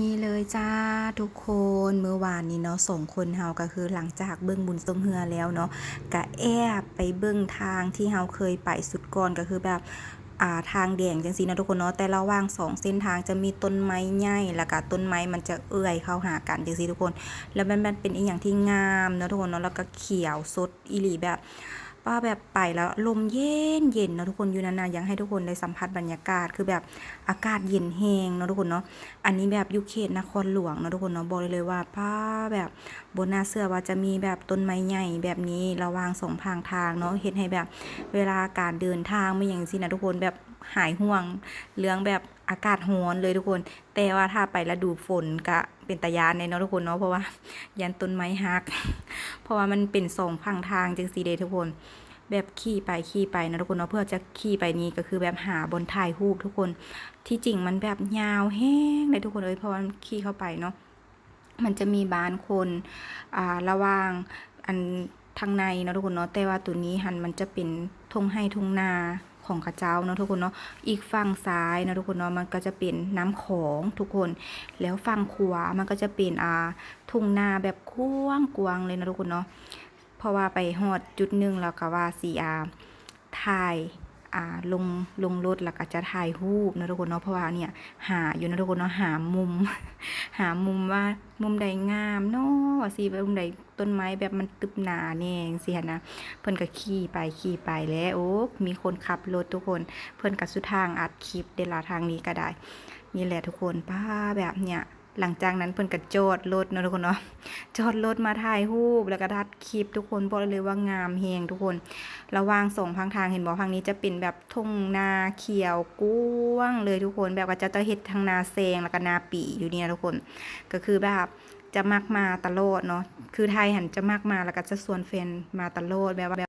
นี่เลยจ้าทุกคนเมื่อวานนี้เนาะสองคนเฮาก็คือหลังจากเบิ้งบุญทรงเฮือแล้วเนาะก็แอบไปเบิ้งทางที่เฮาเคยไปสุดก่อนก็คือแบบอ่าทางแดงจังซี่นะทุกคนเนาะแต่ระหว่างสองเส้นทางจะมีต้นไม้ใหญ่แล้วก็ต้นไม้มันจะเอื้อยเข้าหากันจังซี่ทุกคน แล้วมันเป็นอีหยังที่งามเนาะทุกคนเนาะแล้วก็เขียวสดอีหลีแบบ ป้าแบบไปแล้วลมเย็นเย็นเนาะทุกคนอยู่นานๆยากให้ทุกคนได้สัมผัสบรรยากาศคือแบบอากาศเย็นแห้งเนาะทุกคนเนาะอันนี้แบบยุเขตนครหลวงเนาะทุกคนเนาะบอกเลยเลยว่าป้าแบบบนหน้าเสื้อว่าจะมีแบบต้นไม้ใหญ่แบบนี้ระวางสองทางทางเนาะเฮ็ดให้แบบเวลาการเดินทางไม่อย่างสินะทุกคนแบบหายห่วงเรื่องแบบอากาศร้อนเลยทุกคน แต่ว่าถ้าไปฤดูฝนก็ เป็นตายานในเนาะทุกคนเนาะเพราะว่ายันต้นไม้หัก เพราะว่ามันเป็นสองพังทางจังสีเดทุกคน แบบขี่ไปขี่ไปนะทุกคนเนาะเพื่อจะขี่ไปนี้ก็คือแบบหาบนถ่ายรูปทุกคนที่จริงมันแบบยาวแห้งเลยทุกคนเอ้ยเพราะว่าขี่เข้าไปเนาะมันจะมีบานคนอ่าระว่างอันทางในเนาะทุกคนเนาะแต่ว่าตัวนี้หันมันจะเป็นทงให้ทงนา ของข้าเจ้าเนาะทุกคนเนาะอีกฝั่งซ้ายเนาะทุกคนเนาะมันก็จะเป็นน้ำของทุกคน แล้วฝั่งขวามันก็จะเป็นอ่าทุ่งนาแบบกว้างกวางเลยนะทุกคนเนาะเพราะว่าไปหอดจุดหนึ่งแล้วก็ว่าสีอาถ่าย อ่าลงลงรถแล้วก็จะถ่ายรูปนะทุกคนเนาะเพราะว่าเนี่ยหาอยู่นะทุกคนเนาะหามุม หามุมว่ามุมใดงามเนาะว่าสิมุมใดต้นไม้แบบมันตึบหนาแน่จังซี่หั้นนะเพิ่นก็ขี่ไปขี่ไปแล้วโอ้มีคนขับรถทุกคน เพิ่นก็สุดทางอัดคลิปเดดลาทางนี้ก็ได้ นี่แหละทุกคนป้าแบบเนี่ย หลังจากนั้นเพิ่นก็จอดรถเนาะทุกคนเนาะจอดรถมาถ่ายรูปแล้วก็ทัดคลิปทุกคนบอกเลยว่างามเฮงทุกคน ระว่างสองพังทางเห็นบอกพังนี้จะเป็นแบบทุ่งนาเขียวกว้างเลยทุกคน แบบว่าจะตะเฮ็ดทางนาแซงแล้วก็นาปีอยู่เนี่ยทุกคน ก็คือแบบจะมักมาตลอดเนาะคือไทยหันจะมักมาแล้วก็จะส่วนแฟนมาตลอดแบบว่าแบบ